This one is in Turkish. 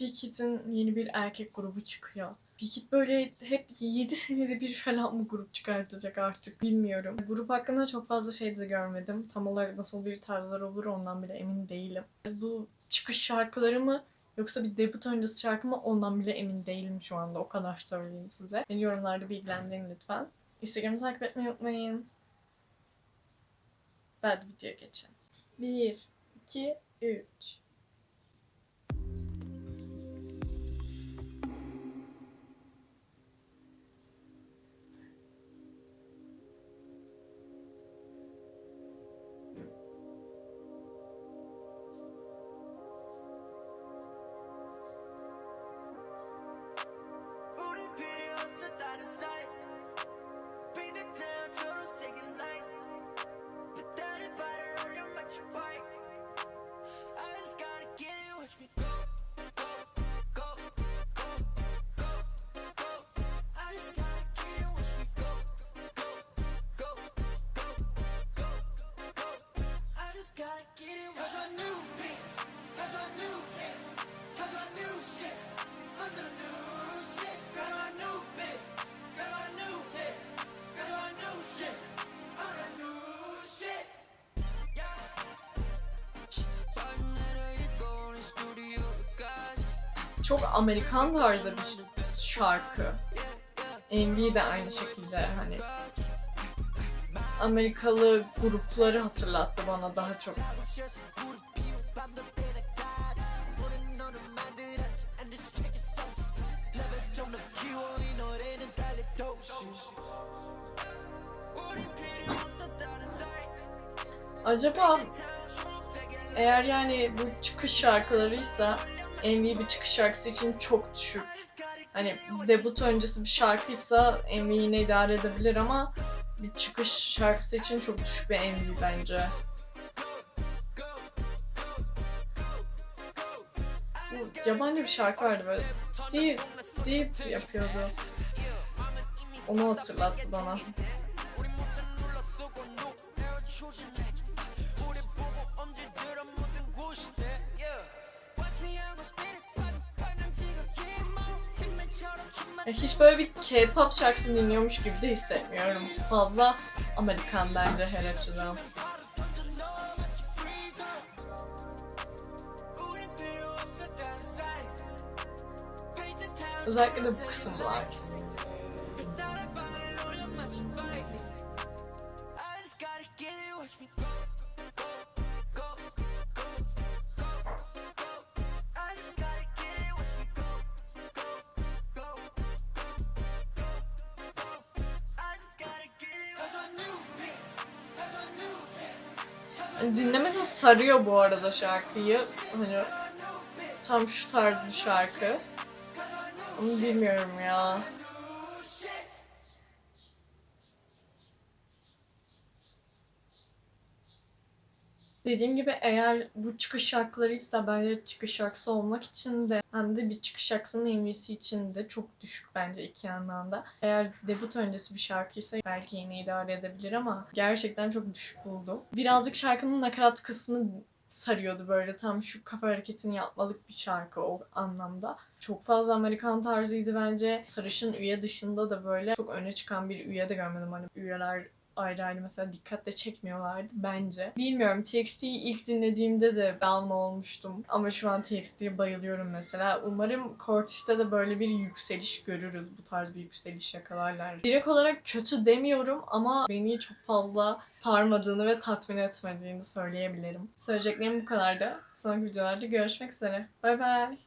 Big Hit'in yeni bir erkek grubu çıkıyor. Big Hit böyle hep 7 senede bir falan mı grup çıkartacak artık bilmiyorum. Grup hakkında çok fazla şey de görmedim. Tam olarak nasıl bir tarzlar olur ondan bile emin değilim. Bu çıkış şarkıları mı yoksa bir debut öncesi şarkı mı ondan bile emin değilim şu anda. O kadar söyleyeyim size. Beni yorumlarda bilgilendirin lütfen. Instagram'ı takip etmeyi unutmayın. Hadi videoya geçelim. 1, 2, 3. Çok Amerikan tarzı bir şarkı. MV de aynı şekilde hani Amerikalı grupları hatırlattı bana daha çok. Acaba eğer yani bu çıkış şarkılarıysa MV bir çıkış şarkısı için çok düşük. Hani debut öncesi bir şarkıysa MV yine idare edebilir ama bir çıkış şarkısı için çok düşük bir MV bence. Bu yabancı bir şarkı vardı böyle deep deep yapıyordu. Onu hatırlattı bana. Hiç böyle bir K-pop şarkısını dinliyormuş gibi de hissetmiyorum. Fazla Amerikan bence her açıdan. Özellikle de bu kısımlar. Dinlemesi sarıyor bu arada şarkıyı. Hani tam şu tarz bir şarkı. Onu bilmiyorum ya. Dediğim gibi eğer bu çıkış şarkılarıysa bence çıkış şarkısı olmak için de hem de bir çıkış şarkısının MV'si için de çok düşük bence iki yandan da. Eğer debut öncesi bir şarkıysa belki yine idare edebilir ama gerçekten çok düşük buldum. Birazcık şarkının nakarat kısmı sarıyordu böyle tam şu kafa hareketini yapmalık bir şarkı o anlamda. Çok fazla Amerikan tarzıydı bence. Sarışın üye dışında da böyle çok öne çıkan bir üye de görmedim. Hani üyeler ayrı ayrı mesela dikkatle çekmiyorlardı bence. Bilmiyorum TXT'yi ilk dinlediğimde de down olmuştum. Ama şu an TXT'ye bayılıyorum mesela. Umarım Cortish'te de böyle bir yükseliş görürüz. Bu tarz bir yükseliş yakalarlar. Direkt olarak kötü demiyorum ama beni çok fazla sarmadığını ve tatmin etmediğini söyleyebilirim. Söyleyeceklerim bu kadardı. Sonraki videolarda görüşmek üzere. Bay bay.